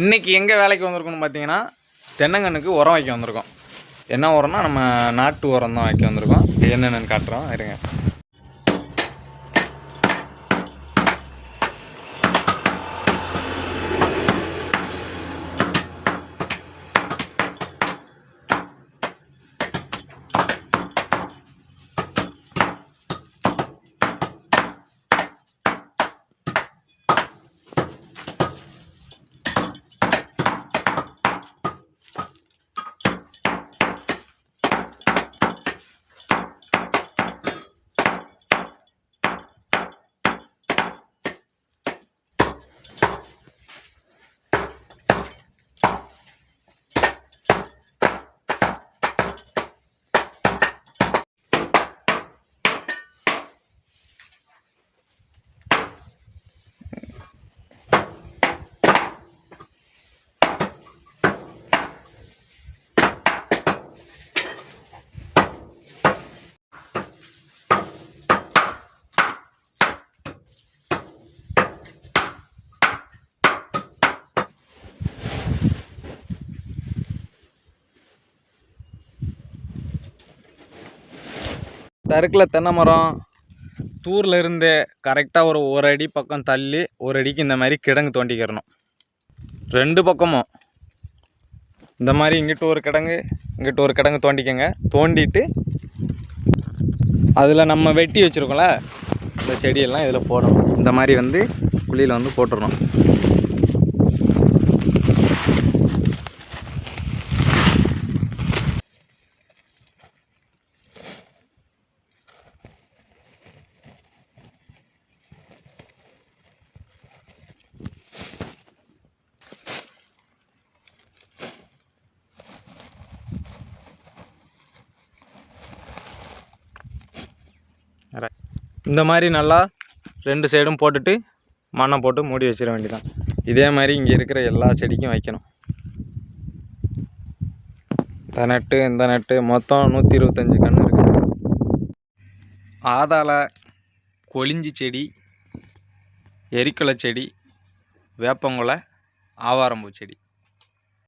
இன்றைக்கி எங்கே வேலைக்கு வந்திருக்கோம்னு பார்த்தீங்கன்னா தென்னங்கண்ணுக்கு உரம் வைக்க வந்திருக்கோம். என்ன உரம்னா நம்ம நாட்டு உரம் தான் வைக்க வந்திருக்கோம். என்னென்னு காட்டுறோம் இருங்க. தருக்கில் தென்னை மரம். தூரில் இருந்து கரெக்டாக ஒரு ஒரு அடி பக்கம் தள்ளி ஒரு அடிக்கு இந்த மாதிரி கிடங்கு தோண்டிக்கிறணும். ரெண்டு பக்கமும். இந்த மாதிரி இங்கிட்டு ஒரு கிடங்கு இங்கிட்டு ஒரு கிடங்கு தோண்டிக்கங்க. தோண்டிட்டு அதில் நம்ம வெட்டி வச்சுருக்கோம்ல இந்த செடியெல்லாம் இதில் போடணும். இந்த மாதிரி வந்து குழியில் வந்து போட்டுடணும் இந்த மாதிரி நல்லா ரெண்டு சைடும் போட்டுட்டு மண்ணை போட்டு மூடி வச்சிட வேண்டியதான் இதே மாதிரி இங்கே இருக்கிற எல்லா செடிக்கும் வைக்கணும். இந்த நட்டு இந்த நட்டு மொத்தம் நூற்றி இருபத்தஞ்சி கன்று இருக்கு. ஆதாள கொளிஞ்சி செடி எரிக்கலை செடி வேப்பங்குலை ஆவாரம்பூ செடி.